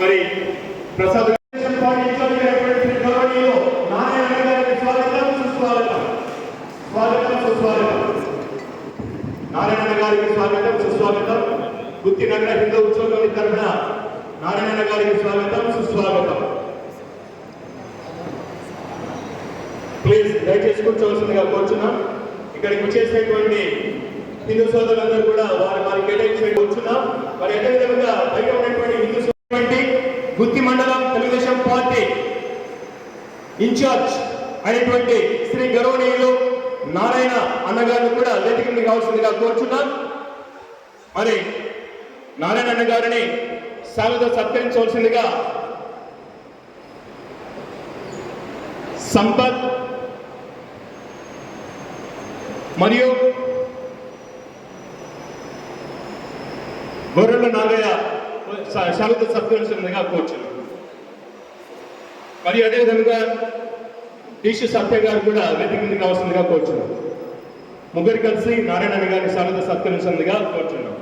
మరి ప్రసాద్ నారాయణ గారికి స్వాగతం సుస్వాగతం. స్వాగతం నారాయణ గారికి స్వాగతం సుస్వాగతం. గుత్తి నగర హిందూ ఉత్సవం కమిటీ తరఫున నారాయణ గారికి స్వాగతం సుస్వాగతం. ప్లీజ్ దయచేసి కూర్చోవలసిందిగా కోరుచున్నాం. ఇక్కడికి వచ్చేసినటువంటి హిందూ సోదరులందరూ కూడా వారి వారి కేటాయించి కూర్చున్నాం. మరి అదేవిధంగా బయట ఉన్నటువంటి హిందూ గుత్తి మండలం తెలుగుదేశం పార్టీ ఇన్ఛార్జ్ అయినటువంటి శ్రీ గౌరవనీయులు నారాయణ అన్నగారిని కూడా వేదిక మీద కావాల్సిందిగా కోరుచున్నాం మరి నారాయణ అన్న గారిని సాగుతో సత్కరించవలసిందిగా సంపత్ మరియు గొర్రెల నాగయ్య శాలుతో సత్కరించగా కోరుచున్నాం. మరియు అదేవిధంగా టీసీ సత్య గారు కూడా వేదిక మీదకి కావాల్సిందిగా కోరుచున్నాం. ముగ్గురు కలిసి నారాయణ గారిని శాలుతో సత్కరించిందిగా కోరుచున్నాం.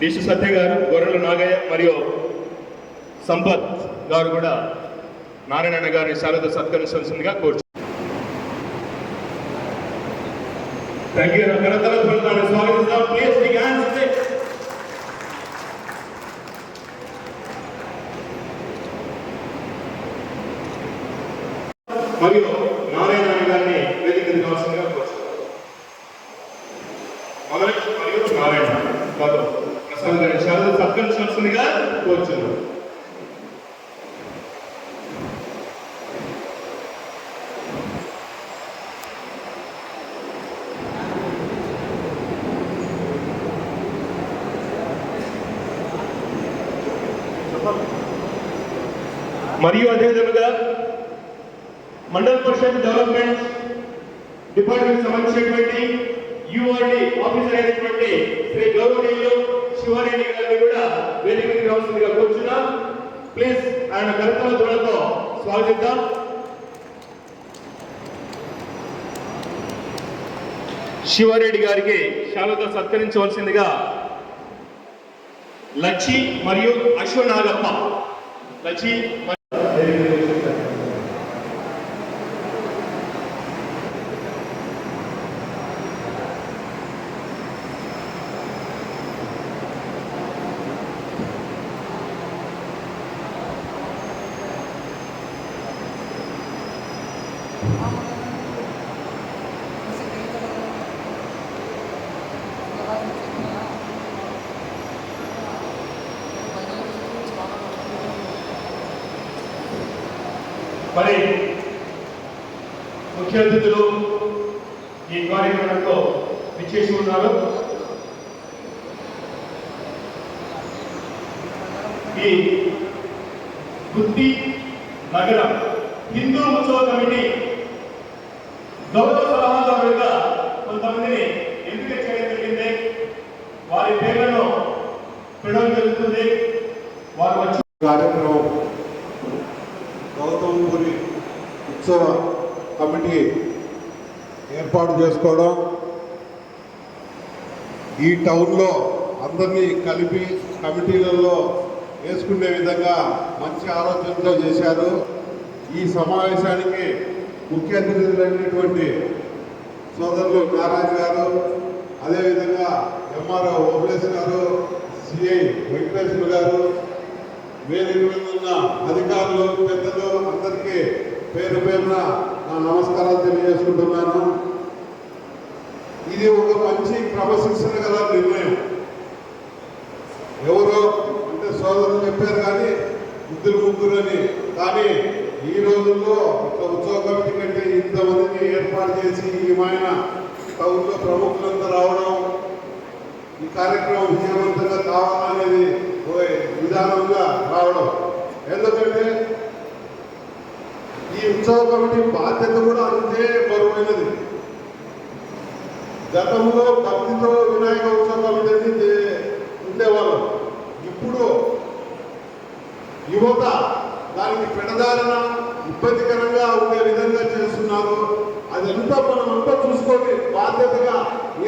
టీషు సత్య గారు గొర్రెల నాగయ్య మరియు సంపత్ గారు కూడా నారాయణ గారిని శాలుతో సత్కరించాల్సిందిగా కోరుచున్నాం. థ్యాంక్ యూ కరతల స్వాగతిస్తాం. ప్లీజ్ మీ హ్యాండ్స్ మరియు నారాయణ గారిని వేదిక మీదకి కావాల్సిందిగా కోరుచున్నాం మరియు నారాయణ కాదు ప్రసాద్ గారి శారద సత్కరించాల్సిందిగా కోరుచున్నాం మరియు అదేవిధంగా మండల పరిషత్ డెవలప్మెంట్ డిపార్ట్మెంట్ సంబంధించినటువంటి యుఆర్డి ఆఫీసర్ అయినటువంటి శ్రీ గౌరవనీయులు శివారెడ్డి గారిని కూడా వేదిక మీదకి ప్లీజ్ ఆయన కరుతుల ధ్వనులతో స్వాగతిద్దాం. శివారెడ్డి గారికి శాలతో సత్కరించవలసిందిగా లచ్చి మరియు అశ్వనాగప్ప. లచ్చి మరి ముఖ్య అతిథులు ఈ కార్యక్రమంలో విచ్చేసి ఉన్నారు. ఈ బుద్ధి నగరం హిందూ ఉత్సవ కమిటీ గౌరవ సలహాదారులుగా కొంతమందిని ఎంపిక చేయడం జరిగింది. వారి పేర్లను పెట్టడం జరుగుతుంది. వారు వచ్చి కార్యక్రమం గౌతమపురి ఉత్సవ కమిటీ ఏర్పాటు చేసుకోవడం ఈ టౌన్లో అందరినీ కలిపి కమిటీలలో వేసుకునే విధంగా మంచి ఆలోచనతో చేశారు. ఈ సమావేశానికి ముఖ్య అతిథులైనటువంటి సోదరులు నారాయణ గారు అదేవిధంగా ఎంఆర్ఓ ఓబ్లేస్ గారు సిఐ వెంకటేశ్వర గారు వేరే ఉన్న అధికారులు పెద్దలు అందరికీ పేరు పేరున నా నమస్కారాలు తెలియజేసుకుంటున్నాను. ఇది ఒక మంచి క్రమశిక్షణ గల నిర్ణయం. ఎవరో అంటే సోదరులు చెప్పారు కానీ ఇద్దరు ముగ్గురు అని. కానీ ఈ రోజుల్లో ఒక ఉత్సవ కమిటీ కంటే ఇంతమందిని ఏర్పాటు చేసి ఈమెన టౌన్లో ప్రముఖులంతా రావడం ఈ కార్యక్రమం విజయవంతంగా కావాలనేది విధానంగా రావడం. ఎందుకంటే ఉత్సవ కమిటీ బాధ్యత కూడా అంతే బరువైనది. గతంలో భక్తితో వినాయక ఉత్సవ అనేది ఉండేవాళ్ళం. ఇప్పుడు యువత దానికి పెడదారణ ఇబ్బందికరంగా ఉండే విధంగా చేస్తున్నారు. అదంతా మనం అంతా చూసుకొని బాధ్యతగా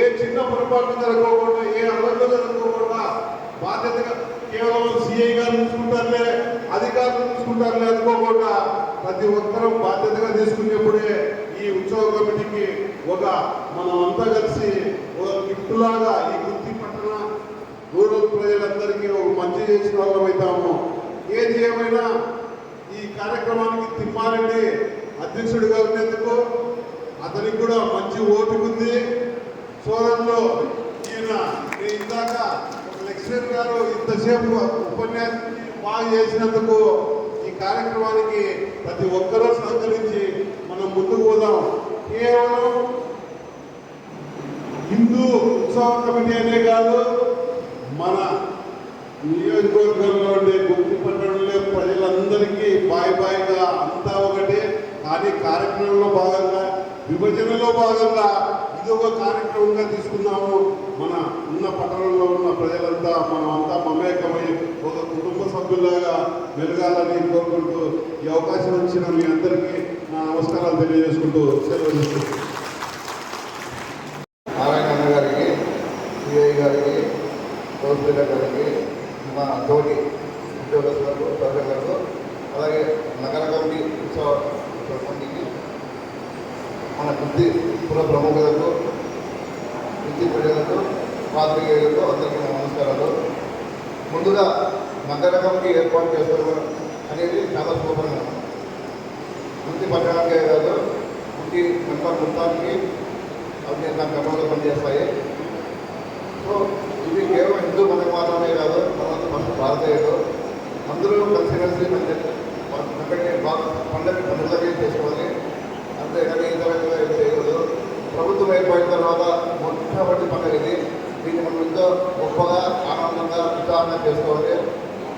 ఏ చిన్న పొరపాటు జరగకుండా ఏ అల్లర్లు జరగకుండా బాధ్యతగా కేవలం సిఐ గారు చూసుకుంటారులే అధికారులు చూసుకుంటారులే అనుకోకుండా ప్రతి ఒక్కరూ బాధ్యతగా తీసుకునేప్పుడే ఈ ఉత్సవ కమిటీకి ఒక మనం అంతా కలిసి ఒక గిఫ్ట్ లాగా ఈ గుత్తి పట్టణ రూరల్ ప్రజలందరికీ ఒక మంచి చేసిన వాళ్ళం అవుతాము. ఏది ఏమైనా ఈ కార్యక్రమానికి తిమ్మారెడ్డి అధ్యక్షుడిగా ఉన్నందుకు అతనికి కూడా మంచి ఓపిక ఉంది. సోదరులు ఈయన నేను ఇందాక లెక్చరర్ గారు ఇంతసేపు ఉపన్యాసం బాగా చేసినందుకు ఈ కార్యక్రమానికి ప్రతి ఒక్కరూ సహకరించి మనం ముందుకు పోదాం. కేవలం హిందూ ఉత్సవ కమిటీ అనే కాదు మన నియోజకవర్గంలో ఉండే గుర్తి పట్టణంలో ప్రజలందరికీ బాయ్ బాయ్గా అంతా ఒకటే కానీ కార్యక్రమంలో భాగంగా విభజనలో భాగంగా ఇది ఒక కార్యక్రమంగా తీసుకున్నాము. మన ఉన్న పట్టణంలో ఉన్న ప్రజలంతా మనం అంతా మమేకమై ఒక కుటుంబ సభ్యులాగా మెలగాలని కోరుకుంటూ ఈ అవకాశం ఇచ్చిన మీ అందరికీ నా నమస్కారాలు తెలియజేసుకుంటూ సెలవు తీసుకుంటున్నాను. నారాయణ అన్న గారికి సిఐ గారికి కౌన్సిలర్ గారికి మా తోటి ఉద్యోగస్తులకు సభ్యులకు అలాగే నగర కమిటీ ఉత్సవ ఉత్సవ కమిటీకి మన బుద్ధి పుర ప్రముఖులకు బుద్ధి ప్రజలకు పాత్రికేయులకు అందరికీ నా నమస్కారాలు ముందుగా నగర కమిటీ ఏర్పాటు చేసుకోవడం అనేది చాలా శుభ్రంగా బుద్ధి పట్టణానికే కాదు బుద్ధి మెంబర్ మొత్తానికి అవి నాకు గర్వంగా పనిచేస్తాయి సో ఇది కేవలం హిందూ మతం మాత్రమే కాదు మనమంతా మన భారతీయులు అందరూ కలిసిమెలిసి పండుగ పండుగ పండుగలకి చేసుకోవాలి అంతేగాని ఇతర ఇతర ఏం చేయకూడదు ప్రభుత్వం ఏర్పడిన తర్వాత మొట్టమొదటి పండుగ ఇది దీన్ని మనం ఎంతో గొప్పగా ఆనందంగా ఉత్సాహంగా చేసుకోవాలి.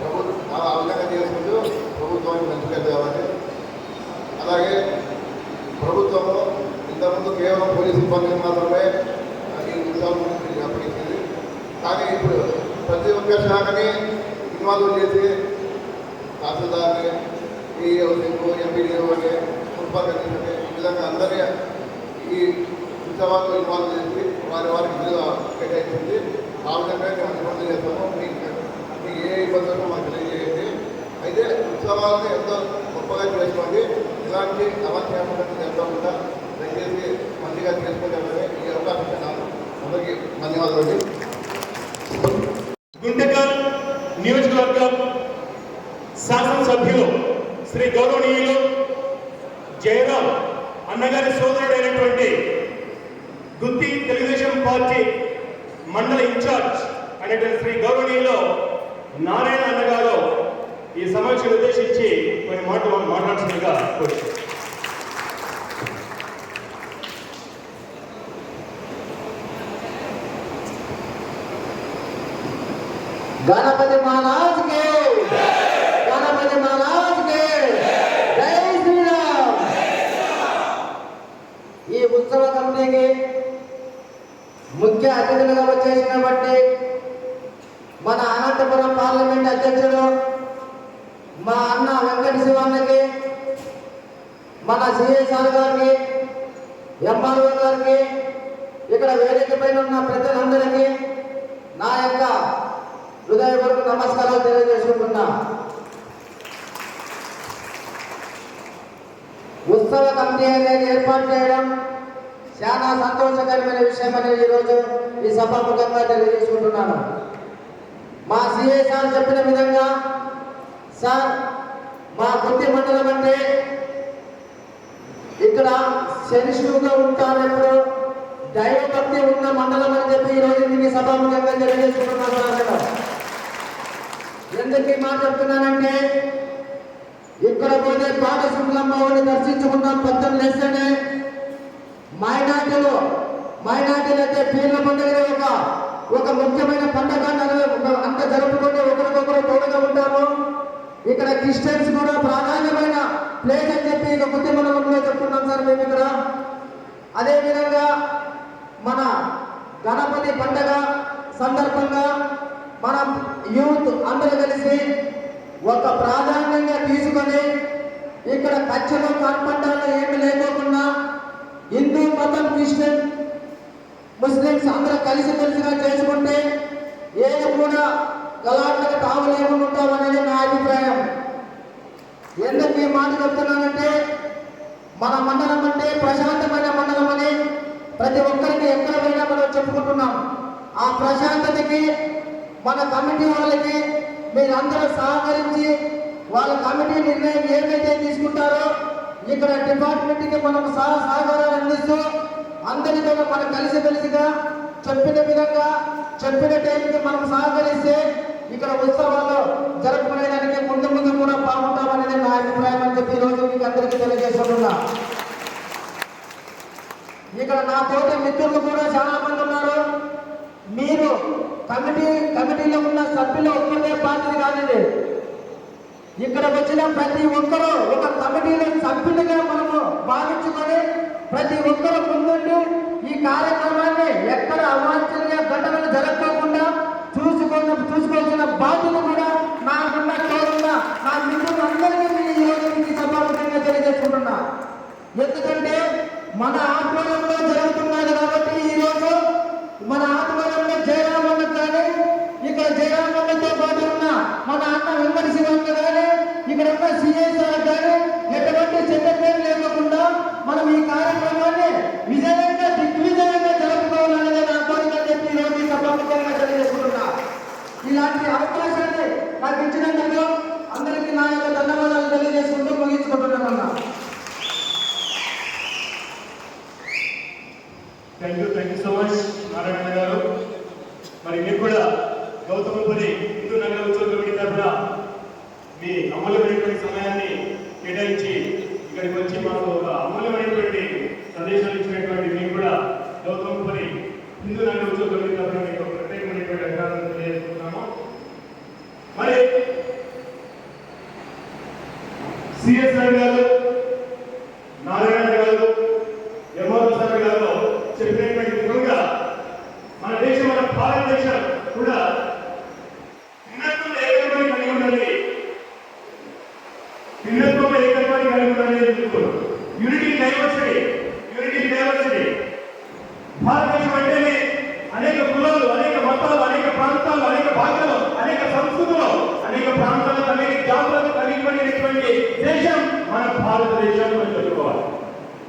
ప్రభుత్వం ఆ విధంగా చేసుకుంటూ ప్రభుత్వానికి మంచిగా అలాగే ప్రభుత్వంలో ఇంతకుముందు కేవలం పోలీసు సిబ్బందిని మాత్రమే అది ఉద్యోగం అప్పగించింది. కానీ ఇప్పుడు ప్రతి ఒక్క శాఖని ఇన్వాల్వ్ చేసి కమిటీకి ముఖ్య అతిథులుగా వచ్చేసిన బట్టి మన అనంతపురం పార్లమెంట్ అధ్యక్షుడు మా అన్న వెంకట శివన్నకి మన సిఎస్ఆర్ గారికి ఎంఆర్ఓ గారికి ఇక్కడ వేదిక పైన ఉన్న ప్రజలందరికీ నా యొక్క హృదయపూర్వక నమస్కారాలు తెలియజేసుకుంటున్నా. ఉత్సవ కమిటీ అనేది ఏర్పాటు చేయడం చాలా సంతోషకరమైన విషయం అనేది ఈరోజు ఈ సభాముఖంగా తెలియజేసుకుంటున్నాను. మా సిఏ సార్ చెప్పిన విధంగా సార్ మా బుద్ధి మండలం అంటే ఇక్కడ సెన్సిటివ్గా ఉంటారు ఎప్పుడు దైవభక్తి ఉన్న మండలం అని చెప్పి ఈరోజు మీకు సభాముఖంగా తెలియజేసుకుంటున్నాను ఎందుకు ఈ మాట చెప్తున్నానంటే ఇక్కడ పోతే పాట శుక్లమ్మని పద్దెనిమిది పొద్దున్న లేస్తేనే మైనార్టీలు మైనార్టీలు అయితే పీర్ల పండుగ ఒక ఒక ముఖ్యమైన పండుగ అంత జరుపుకుంటూ ఒకరికొకరు తోడుగా ఉంటాము ఇక్కడ క్రిస్టియన్స్ కూడా ప్రాధాన్యమైన ప్లేస్ అని చెప్పి ఇక కొద్ది మండలంలో చెప్తున్నాం సార్ మేము ఇక్కడ. అదేవిధంగా మన గణపతి పండగ సందర్భంగా మనం యూత్ అందరూ కలిసి ఒక ప్రాధాన్యంగా తీసుకొని ఇక్కడ కచ్చలు కర్పంటాలు ఏమి లేకోకుండా హిందూ మతం క్రిస్టియన్ ముస్లిమ్స్ అందరూ కలిసి కలిసిగా చేసుకుంటే ఏది కూడా గలాట్లకు తాము లేకుండా ఉంటామనేది నా అభిప్రాయం. ఎందుకు ఈ మాట చెప్తున్నానంటే మన మండలం అంటే ప్రశాంతమైన మండలం అని ప్రతి ఒక్కరికి ఎక్కడ పోయినా మనం చెప్పుకుంటున్నాం. ఆ ప్రశాంతతకి మన కమిటీ వాళ్ళకి మీరందరూ సహకరించి వాళ్ళ కమిటీ నిర్ణయం ఏమైతే తీసుకుంటారో ఇక్కడ డిపార్ట్మెంట్కి మనం సహ సహకారాలు అందిస్తూ అందరితో మనం కలిసి కలిసిగా చెప్పిన విధంగా చెప్పిన టైంకి మనం సహకరిస్తే ఇక్కడ ఉత్సవాలు జరుపుకునేదానికి ముందు ముందు కూడా బాగుంటామనేది నా అభిప్రాయం అని చెప్పి ఈరోజు మీకు అందరికీ తెలియజేస్తున్నా ఇక్కడ నా తోటి మిత్రులు కూడా చాలా మంది ఉన్నారు. మీరు కమిటీ కమిటీలో ఉన్న సభ్యులు ఒక్కటే పార్టీ కాదండి. ఇక్కడ వచ్చిన ప్రతి ఒక్కరూ ఒక కమిటీలో సభ్యులుగా మనము భావించుకొని ప్రతి ఒక్కరు ముందుండి ఈ కార్యక్రమాన్ని ఎక్కడ అవాంఛనీయ ఘటనలు జరగకుండా చూసుకొని చూసుకోవాల్సిన బాధ్యత కూడా నాకున్న తోడున్న నా మిత్రులందరికీ ఈ రోజు సభాముఖంగా తెలియజేసుకుంటున్నా. ఎందుకంటే మన ఆధ్వర్యంలో జరుగుతున్నది కాబట్టి ఇలాంటి అవకాశాన్ని నాకు ఇచ్చినందుకు అందరికీ నా యొక్క ధన్యవాదాలు తెలియజేసుకుంటూ ముగించుకుంటున్నానన్నా thank you thank you so much Narayana garu మరి మీరు కూడా గౌతమపురి హిందూ నగర ఉత్సవ కమిటీ తరఫున మీ అమూల్యమైనటువంటి సమయాన్ని కేటాయించి ఇక్కడికి వచ్చి మాకు ఒక అమూల్యమైనటువంటి సందేశాలు ఇచ్చినటువంటి మీకు కూడా గౌతమపురి హిందూ నగర ఉత్సవ కమిటీ తరఫున మీకు ఒక ప్రత్యేకమైనటువంటి అభినందనలు తెలియజేస్తున్నాము మరి సిఎస్ఆర్ గారు నారాయణ గారు యమోద్ సార్ గారు చెప్పినటువంటి విధంగా మన దేశం మన భారతదేశం కూడా భిన్నత్వం ఏకత్వాన్ని కలిగి ఉండాలి భిన్నత్వం ఏకత్వాన్ని కలిగి ఉండాలి యూనిటీ డైవర్సిటీ యూనిటీ డైవర్సిటీ భారతదేశం అంటేనే అనేక కులాలు అనేక మతాలు అనేక ప్రాంతాలు అనేక భాషలు అనేక సంస్కృతులు అనేక ప్రాంతాలకు అనేక జాతులకు కలిగినటువంటి దేశం మన భారతదేశం అని చెప్పుకోవాలి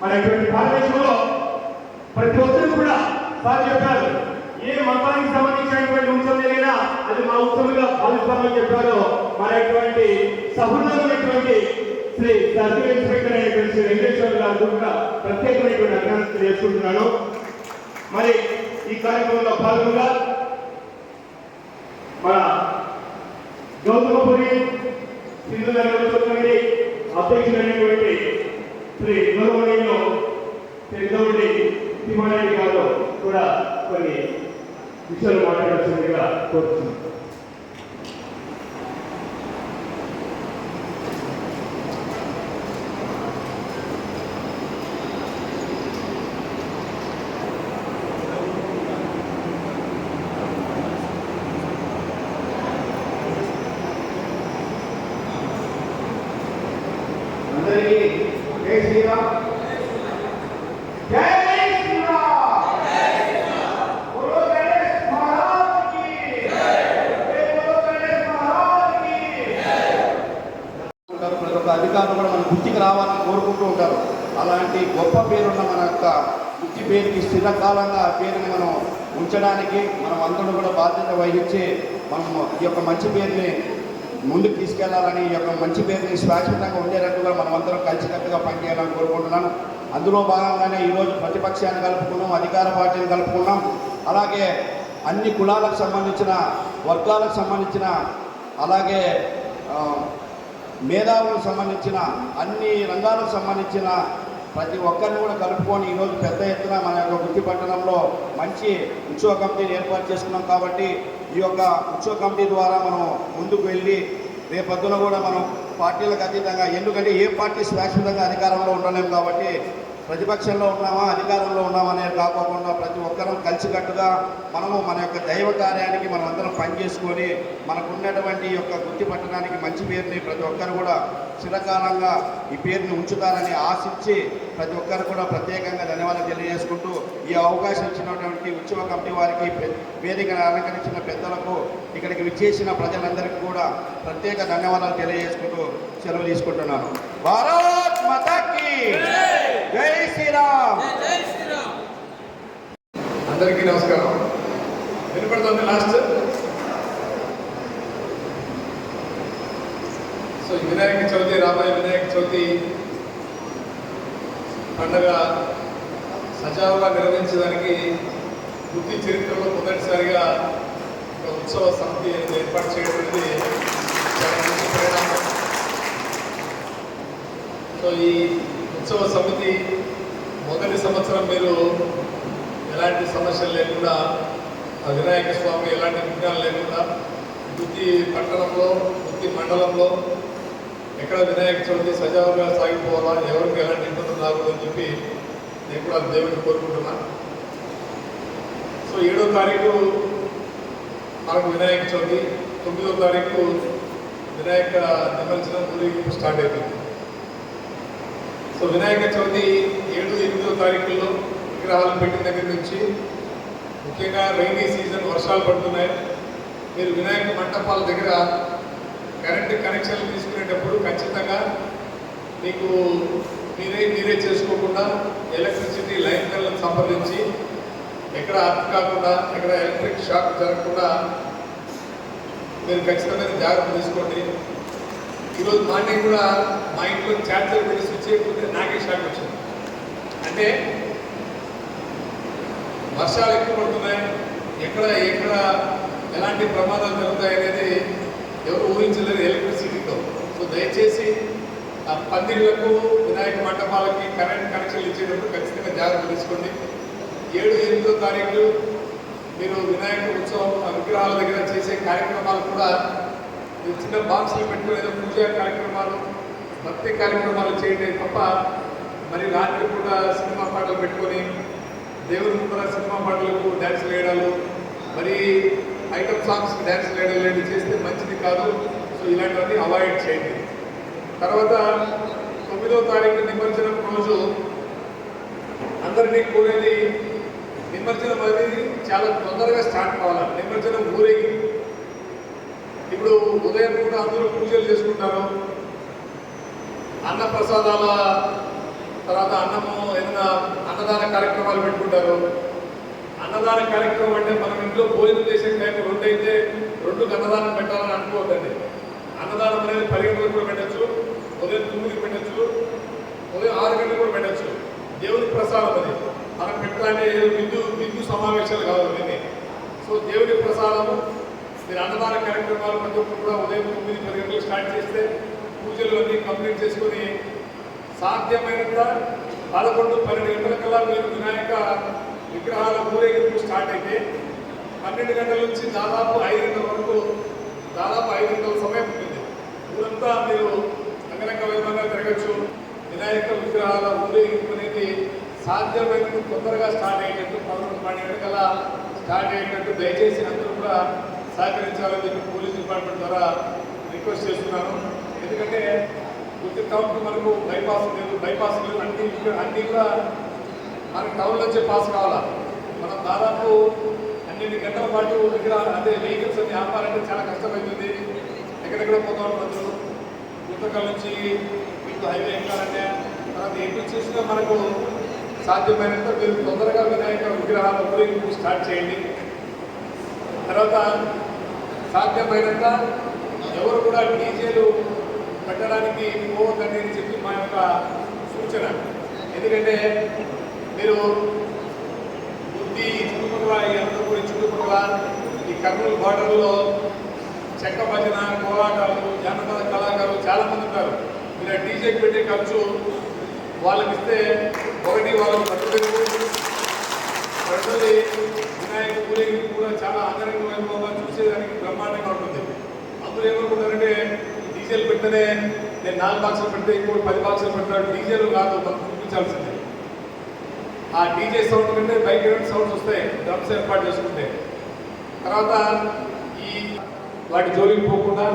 మన ఇటువంటి భారతదేశంలో ప్రతి ఒక్కరు కూడా సార్ చెప్పారు ఏ మతానికి సంబంధించినటువంటి ఉత్సవం జరిగినా అది మా ఉత్సవంగా భావిస్తామని చెప్పారు మన ఇటువంటి సఫలమైనటువంటి శ్రీ సర్కిల్ ఇన్స్పెక్టర్ అయినటువంటి శ్రీ వెంకటేశ్వర గారు కూడా ప్రత్యేకమైనటువంటి అభినందన తెలియజేసుకుంటున్నాను మరి ఈ కార్యక్రమంలో భాగంగా మన గౌతమపురి సింధు నగర కమిటీ అధ్యక్షుడైనటువంటి శ్రీ గౌరవనీయులు పెద్దవుడి తిమ్మారెడ్డి గారు కూడా కొన్ని విషయాలు మాట్లాడాల్సిందిగా కోరుతున్నాను అందరికీ జై శ్రీరామ్ జై శ్రీరామ్ బోలో గణేష్ మహారాజ్కి జై బోలో గణేష్ మహారాజ్కి అధికారులు కూడా మన గుర్తికి రావాలని కోరుకుంటూ ఉంటారు. అలాంటి గొప్ప పేరున్న మన యొక్క గుర్తి పేరుకి స్థిరకాలంగా ఆ పేరుని మనం ఉంచడానికి మనం అందరూ కూడా బాధ్యత వహించి మనం ఈ యొక్క మంచి పేరుని ముందుకు తీసుకెళ్ళాలని ఈ యొక్క మంచి పేరుని శాశ్వతంగా ఉండేటట్టుగా మనం అందరం కలిసికట్టుగా పనిచేయాలని కోరుకుంటున్నాను. అందులో భాగంగానే ఈరోజు ప్రతిపక్షాన్ని కలుపుకున్నాం అధికార పార్టీని కలుపుకున్నాం. అలాగే అన్ని కులాలకు సంబంధించిన వర్గాలకు సంబంధించిన అలాగే మేధావులకు సంబంధించిన అన్ని రంగాలకు సంబంధించిన ప్రతి ఒక్కరిని కూడా కలుపుకొని ఈరోజు పెద్ద ఎత్తున మన యొక్క వృత్తి పట్టణంలో మంచి ఉత్సవ కమిటీని ఏర్పాటు చేసుకున్నాం కాబట్టి ఈ యొక్క ఉత్సవ కమిటీ ద్వారా మనం ముందుకు వెళ్ళి రేపొద్దున కూడా మనం పార్టీలకు అతీతంగా ఎందుకంటే ఏ పార్టీ శాశ్వతంగా అధికారంలో ఉండలేము కాబట్టి ప్రతిపక్షంలో ఉన్నామా అధికారంలో ఉన్నామా అనేది కాకోకుండా ప్రతి ఒక్కరం కలిసికట్టుగా మనము మన యొక్క దైవ కార్యానికి మనం అందరం పనిచేసుకొని మనకు ఉన్నటువంటి యొక్క గుర్తి పట్టడానికి మంచి పేరుని ప్రతి ఒక్కరు కూడా చిరకాలంగా ఈ పేరుని ఉంచుతారని ఆశించి ప్రతి ఒక్కరు కూడా ప్రత్యేకంగా ధన్యవాదాలు తెలియజేసుకుంటూ ఈ అవకాశం ఇచ్చినటువంటి ఉత్సవ కమిటీ వారికి వేదిక వేదికను అలంకరించిన పెద్దలకు ఇక్కడికి విచ్చేసిన ప్రజలందరికీ కూడా ప్రత్యేక ధన్యవాదాలు తెలియజేసుకుంటూ సెలవు తీసుకుంటున్నాను. భారత్ మాతాకి! జై శ్రీరామ్. అందరికీ నమస్కారం. వినపడుతుంది లాస్ట్ సో వినాయక చవితి రాబోయే వినాయక చవితి పండగ సజావుగా నిర్వహించడానికి వృత్తి చరిత్రలో మొదటిసారిగా ఒక ఉత్సవ సమితి అనేది ఏర్పాటు చేయడం అనేది చాలా మంచి పరిణామం. సో ఈ ఉత్సవ సమితి మొదటి సంవత్సరం మీరు ఎలాంటి సమస్యలు లేకుండా ఆ వినాయక స్వామి ఎలాంటి విఘ్నాలు లేకుండా వృత్తి పట్టణంలో వృత్తి మండలంలో ఎక్కడ వినాయక చవితి సజావుగా సాగిపోవాలా ఎవరికి ఎలాంటి ఇబ్బందులు రాకూడదని చెప్పి నేను కూడా దేవుడిని కోరుకుంటున్నా. సో ఏడో తారీఖు మనకు వినాయక చవితి తొమ్మిదో తారీఖు వినాయక నిమజ్జనం ఊరేగింపు స్టార్ట్ అవుతుంది సో వినాయక చవితి ఏడు ఎనిమిదో తారీఖుల్లో విగ్రహాలు పెట్టిన దగ్గర నుంచి ముఖ్యంగా రైనీ సీజన్ వర్షాలు పడుతున్నాయి. మీరు వినాయక మంటపాల దగ్గర కరెంటు కనెక్షన్లు తీసుకునేటప్పుడు ఖచ్చితంగా మీకు మీరే మీరే చేసుకోకుండా ఎలక్ట్రిసిటీ లైన్ కళ్ళను సంప్రదించి ఎక్కడ అర్థం కాకుండా ఎక్కడ ఎలక్ట్రిక్ షాక్ జరగకుండా మీరు ఖచ్చితంగా జాగ్రత్త తీసుకోండి. ఈరోజు మార్నింగ్ కూడా మా ఇంట్లో ఛార్జర్ పెట్టి స్విచ్ చేయకపోతే నాకే షాక్ వచ్చింది. అంటే వర్షాలు ఎక్కువ పడుతున్నాయి. ఎక్కడ ఎక్కడ ఎలాంటి ప్రమాదాలు జరుగుతాయి అనేది ఎవరు ఊహించలేరు ఎలక్ట్రిసిటీతో. సో దయచేసి ఆ పందిళ్ళకు వినాయక మండపాలకి కరెంట్ కనెక్షన్లు ఇచ్చేటప్పుడు ఖచ్చితంగా జాగ్రత్త తీసుకోండి. ఏడు ఎనిమిదో తారీఖు మీరు వినాయక ఉత్సవం విగ్రహాల దగ్గర చేసే కార్యక్రమాలు కూడా చిన్న బాక్సులు పెట్టుకుని ఏదో పూజా కార్యక్రమాలు భక్తి కార్యక్రమాలు చేయడం తప్ప మరి రాత్రి కూడా సినిమా పాటలు పెట్టుకొని దేవుని ముందర సినిమా పాటలకు డ్యాన్స్ వేయడాలు మరి ఐటమ్ సాంగ్స్ డ్యాన్స్ వేయడం లాంటివి చేస్తే మంచిది కాదు. సో ఇలాంటివన్నీ అవాయిడ్ చేయండి. తర్వాత తొమ్మిదో తారీఖు నిమజ్జనం రోజు అందరినీ కోరేది నిమజ్జనం అనేది చాలా తొందరగా స్టార్ట్ కావాలి. నిమజ్జనం ఊరేగి ఇప్పుడు ఉదయం కూడా అందరూ పూజలు చేసుకుంటారు. అన్న ప్రసాదాల తర్వాత అన్నము ఏదైనా అన్నదాన కార్యక్రమాలు పెట్టుకుంటారు. అన్నదాన కార్యక్రమం అంటే మనం ఇంట్లో భోజనం చేసే టైం రెండు అయితే రెండు అన్నదానం పెట్టాలని అనుకోవద్దండి. అన్నదానం అనేది పది గంటలకు కూడా పెట్టచ్చు ఉదయం తొమ్మిదికి పెట్టచ్చు ఉదయం ఆరు గంటలకు కూడా పెట్టచ్చు. దేవుని ప్రసాదం అది. మనం పెట్టాలంటే ఏదో బిందు బిందు సమావేశాలు కావాలి సో దేవుని ప్రసాదము మీరు అన్నదాన కార్యక్రమాలు ప్రతి ఒక్కరు కూడా ఉదయం తొమ్మిది పది గంటలకు స్టార్ట్ చేస్తే పూజలు అన్నీ కంప్లీట్ చేసుకొని సాధ్యమైనంత పదకొండు పన్నెండు గంటల కల్లా మీరు వినాయక విగ్రహాల ఊరేగింపు స్టార్ట్ అయితే పన్నెండు గంటల నుంచి దాదాపు ఐదు గంటల వరకు దాదాపు ఐదు గంటల సమయం ఉంటుంది. ఊరంతా మీరు అంగరంగ వైభవంగా తిరగచ్చు. వినాయక విగ్రహాల ఊరేగింపు అనేది సాధ్యమైనంత తొందరగా స్టార్ట్ అయ్యేటట్టు పదకొండు పన్నెండు గంటల స్టార్ట్ అయ్యేటట్టు దయచేసి అందరూ కూడా సహకరించాలని చెప్పి పోలీస్ డిపార్ట్మెంట్ ద్వారా రిక్వెస్ట్ చేస్తున్నాను. ఎందుకంటే ప్రతి టౌన్కి మనకు బైపాస్ లేదు. బైపాస్ లేదు. అన్ని అన్ని కూడా మనకు టౌన్ నుంచే పాస్ కావాలా? మనం దాదాపు అన్ని గంటల పాటు దగ్గర అదే వెహికల్స్ అన్ని ఆపాలంటే చాలా కష్టమవుతుంది ఎక్కడెక్కడ పోతా ప్రజలు గుంతకల్ నుంచి మీకు హైవే ఎక్కాలంటే తర్వాత ఎటు చూసినా మనకు సాధ్యమైనంత మీరు తొందరగా వినాయక విగ్రహాల ఊరేగింపు స్టార్ట్ చేయండి. తర్వాత సాధ్యమైనంత ఎవరు కూడా డీజేలు పెట్టడానికి పోవద్దని అని చెప్పి మా యొక్క సూచన. ఎందుకంటే మీరు బుద్ధి చుట్టుపక్కల ఈ అనంతపురం చుట్టుపక్కల ఈ కర్నూలు బార్డర్లో చెక్క భజన కోలాటాలు జానపద కళాకారులు చాలామంది ఉంటారు. మీరు ఆ డీజేకి పెట్టే ఖర్చు వాళ్ళకి ఇస్తే ఒకటి వాళ్ళకి పట్టుదలకు ప్రజలు వినాయక ఊరేగింపు కూడా చాలా అంగరంగ వైభవంగా చూసేదానికి బ్రహ్మాండంగా ఉంటుంది. అందులో ఏమనుకుంటారంటే డీజిల్ పెడితేనే నేను నాలుగు బాక్సులు పెడితే ఇంకోటి పది బాక్సులు పెడతాడు. డీజిల్ కాదు మనం చూపించాల్సింది. ఆ డీజే సౌండ్ కంటే బైక్ సౌండ్స్ వస్తాయి డ్రమ్స్ ఏర్పాటు చేసుకుంటే. తర్వాత ఈ వాటి జోలికి పోకుండా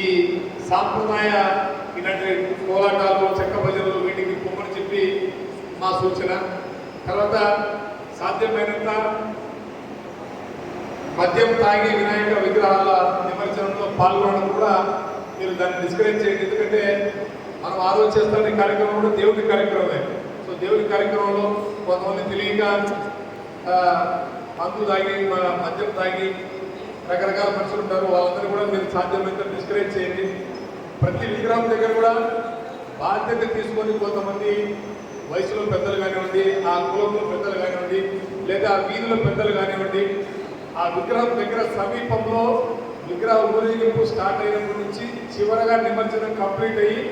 ఈ సాంప్రదాయ ఇలాంటి కోలాటాలు చెక్క భజనలు వీటికి పొమ్మని చెప్పి మా సూచన. తర్వాత సాధ్యమైనంత మద్యం తాగే వినాయక విగ్రహాల నిమజ్జనంలో పాల్గొనడం కూడా మీరు దాన్ని డిస్కరేజ్ చేయండి. ఎందుకంటే మనం ఆ రోజు చేస్తున్న ఈ కార్యక్రమం కూడా దేవుడి కార్యక్రమమే. సో దేవుడి కార్యక్రమంలో కొంతమంది తెలియక మందు తాగి మద్యం తాగి రకరకాల మనుషులు ఉంటారు. వాళ్ళందరూ కూడా మీరు సాధ్యమైనంత డిస్కరేజ్ చేయండి. ప్రతి విగ్రహం దగ్గర కూడా బాధ్యత తీసుకొని కొంతమంది వయసులో పెద్దలు కానివ్వండి ఆ కులంలో పెద్దలు కానివ్వండి లేదా ఆ వీధిలో పెద్దలు కానివ్వండి ఆ విగ్రహం దగ్గర సమీపంలో విగ్రహ ఊరేగింపు స్టార్ట్ అయినప్పటి నుంచి చివరగా నిమజ్జనం కంప్లీట్ అయ్యి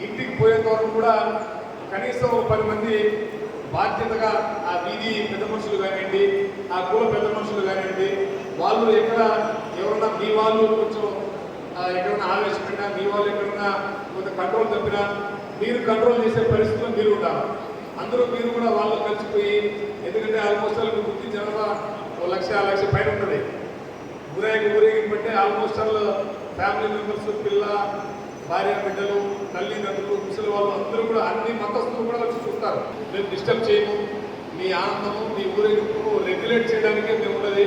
ఇంటికి పోయేంత వరకు కూడా కనీసం ఒక పది మంది బాధ్యతగా ఆ వీధి పెద్ద మనుషులు కానివ్వండి ఆ కుల పెద్ద మనుషులు కానివ్వండి వాళ్ళు ఎక్కడ ఎవరన్నా మీ వాళ్ళు కొంచెం ఎక్కడన్నా ఆవేశపడినా మీ వాళ్ళు ఎక్కడన్నా కొంత కంట్రోల్ తప్పినా మీరు కంట్రోల్ చేసే పరిస్థితిలో మీరు ఉండాలి. అందరూ మీరు కూడా వాళ్ళు కలిసిపోయి ఎందుకంటే ఆల్మోస్ట్ వాళ్ళకి వృత్తి జనాభా ఒక లక్ష లక్ష పైన ఉంటుంది. ఊరేగి ఊరేగింపు అంటే ఆల్మోస్ట్ ఆల్ ఫ్యామిలీ మెంబర్స్ పిల్ల భార్య బిడ్డలు తల్లిదండ్రులు ముసలి వాళ్ళు అందరూ కూడా అన్ని మతస్థులు కూడా వచ్చి చూస్తారు. మేము డిస్టర్బ్ చేయము. మీ ఆనందము మీ ఊరేగింపు రెగ్యులేట్ చేయడానికే మేము ఉన్నది.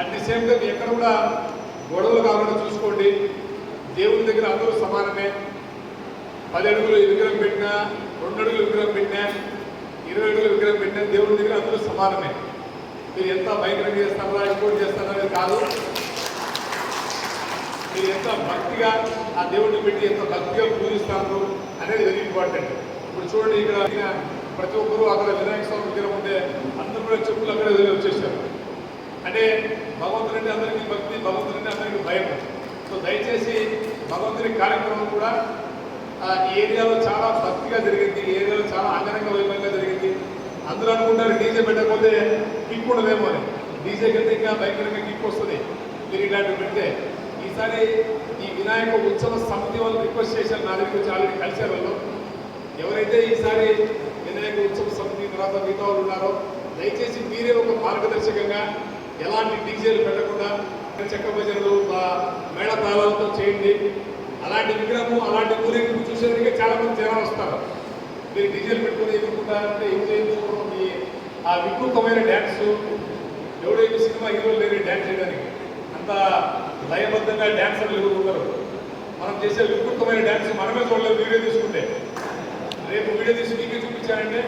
అట్ ది సేమ్ టైం ఎక్కడ కూడా గొడవలు కాకుండా చూసుకోండి. దేవుని దగ్గర అందరూ సమానమే. పది అడుగులు విగ్రహం పెట్టినా రెండు అడుగులు విగ్రహం పెట్టినా ఇరవై అడుగులు విగ్రహం పెట్టినా దేవుడి దగ్గర అందరూ సమానమే. మీరు ఎంత భయంకరంగా చేస్తారా ఇంకోటి చేస్తారా అనేది కాదు. మీరు ఎంత భక్తిగా ఆ దేవుడిని పెట్టి ఎంత భక్తిగా పూజిస్తారు అనేది వెరీ ఇంపార్టెంట్. ఇప్పుడు చూడండి ఇక్కడ ప్రతి ఒక్కరూ అక్కడ వినాయక స్వామి విగ్రహం ఉంటే అందరూ కూడా చెప్పులు అక్కడ వెళ్ళి వచ్చేసారు. అంటే భగవంతుడంటే అందరికీ భక్తి భగవంతుడంటే అందరికీ భయం. సో దయచేసి భగవంతుని కార్యక్రమం కూడా ఏరియాలో చాలా భక్తిగా జరిగింది ఈ ఏరియాలో చాలా అంగరంగ వైభవంగా జరిగింది. అందరూ అనుకుంటారు డీజే పెట్టకపోతే కిక్ ఉండదేమో అని. డీజే కంటే ఇంకా భయంకరంగా కిక్ వస్తుంది. మీరు ఇలాంటివి పెడితే ఈసారి ఈ వినాయక ఉత్సవ సమితి వాళ్ళు రిక్వెస్ట్ చేశారు నా దగ్గర వచ్చి ఆల్రెడీ కలిశారు వాళ్ళు. ఎవరైతే ఈసారి వినాయక ఉత్సవ సమితి తర్వాత మిగతా వాళ్ళు ఉన్నారో దయచేసి మీరే ఒక మార్గదర్శకంగా ఎలాంటి డీజేలు పెట్టకుండా చెక్క భజనలు మేళ తాళాలతో చేయండి. అలాంటి విగ్రహము అలాంటి ఊరేగింపు చూసేందుకే చాలా మంది జనాలు వస్తారు. మీరు డీజిల్ పెట్టుకుని ఎదుర్కొంటారంటే ఏం చేయదు మీ ఆ వికృతమైన డ్యాన్స్ ఎవడైతే సినిమా హీరోలు లేరు డ్యాన్స్ చేయడానికి అంత లయబద్ధంగా డ్యాన్సర్లు ఎవరు మనం చేసే వికృతమైన డ్యాన్స్ మనమే చూడలేదు వీడియో తీసుకుంటే. రేపు వీడియో తీసి మీకే చూపించారంటే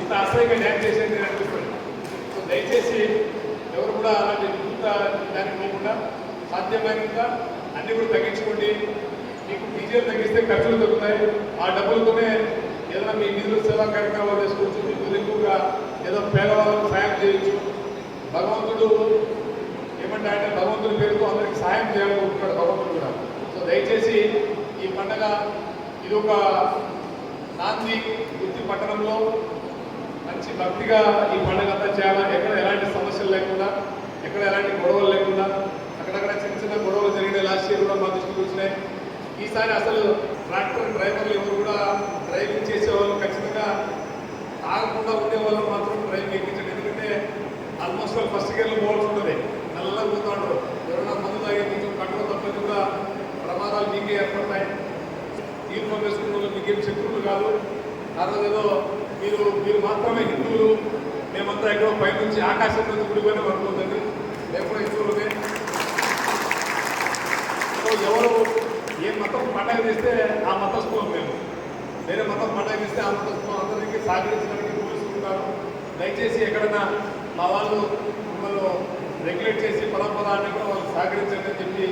ఇంత అసహ్యంగా డ్యాన్స్ చేసేది నేను అనిపిస్తుంది. సో దయచేసి ఎవరు కూడా అలాంటి వికృత దానికి పోకుండా సాధ్యమైనంత అన్ని కూడా తగ్గించుకోండి. మీకు డీజేలు తగ్గిస్తే ఖర్చులు తగ్గుతాయి. ఆ డబ్బులతోనే ఏదైనా మీ నిధులు సేవా కార్యక్రమాలు చేసుకోవచ్చు మీకు ఎక్కువగా ఏదో పేదవాళ్ళకు సాయం చేయొచ్చు. భగవంతుడు ఏమంటే ఆయన భగవంతుడి పేరుతో అందరికి సహాయం చేయాలనుకుంటున్నాడు భగవంతుడు కూడా. సో దయచేసి ఈ పండగ ఇది ఒక నాంది వృత్తి పట్టణంలో మంచి భక్తిగా ఈ పండుగ అంతా చేయాలా? ఎక్కడ ఎలాంటి సమస్యలు లేకుండా ఎక్కడ ఎలాంటి గొడవలు లేకుండా అక్కడక్కడ చిన్న చిన్న గొడవలు జరిగినాయి. లాస్ట్ ఇయర్ కూడా మా దృష్టికి వచ్చినాయి. ఈసారి అసలు ట్రాక్టర్ డ్రైవర్లు ఎవరు కూడా డ్రైవింగ్ చేసేవాళ్ళు ఖచ్చితంగా తాగకుండా ఉండే వాళ్ళు మాత్రం డ్రైవింగ్ ఎక్కించండి. ఎందుకంటే ఆల్మోస్ట్ ఫస్ట్ గేర్లో పోవాల్సి ఉంటుంది నల్లగా పోతా ఎవరైనా మందు తాగే కొంచెం కంట్రోల్ తప్పని కూడా ప్రమాదాలు మీకే ఏర్పడతాయి. యూనిఫామ్ వేసుకున్న వాళ్ళు మీకేం శత్రువులు కాదు. ఆ రోజు మీరు మీరు మాత్రమే హిందువులు. మేమంతా ఎక్కడో పైనుంచి ఆకాశం నుంచి గుడిపోయిన పడుతుంది మేము కూడా హిందువులమే సో ఎవరు ఏ మతం పండగ ఆ మతస్థులం మేము వేరే మతం పండగ చేస్తే ఆ మతస్థులం అందరికీ సహకరించడానికి పోలీసులు దయచేసి ఎక్కడైనా మా వాళ్ళు మిమ్మల్ని రెగ్యులేట్ చేసి పరంపర పద అంటే కూడా వాళ్ళు సహకరించండి అని చెప్పి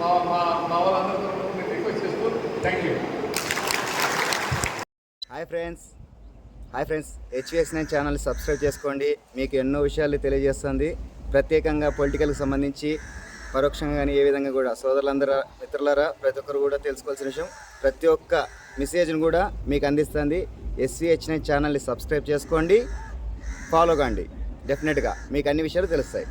మా మా మా వాళ్ళందరితో నేను రిక్వెస్ట్ చేస్తూ thank you hi friends. Hi friends. HVS nine channel subscribe చేసుకోండి. మీకు ఎన్నో విషయాలు తెలియజేస్తుంది. ప్రత్యేకంగా పొలిటికల్కి సంబంధించి పరోక్షంగా కానీ ఏ విధంగా కూడా సోదరులందరూ ఇతరులరా ప్రతి ఒక్కరు కూడా తెలుసుకోవాల్సిన విషయం. ప్రతి ఒక్క మెసేజ్ని కూడా మీకు అందిస్తుంది. ఎస్సీహెచ్ ఛానల్ని సబ్స్క్రైబ్ చేసుకోండి. ఫాలో కండి. డెఫినెట్గా మీకు అన్ని విషయాలు తెలుస్తాయి.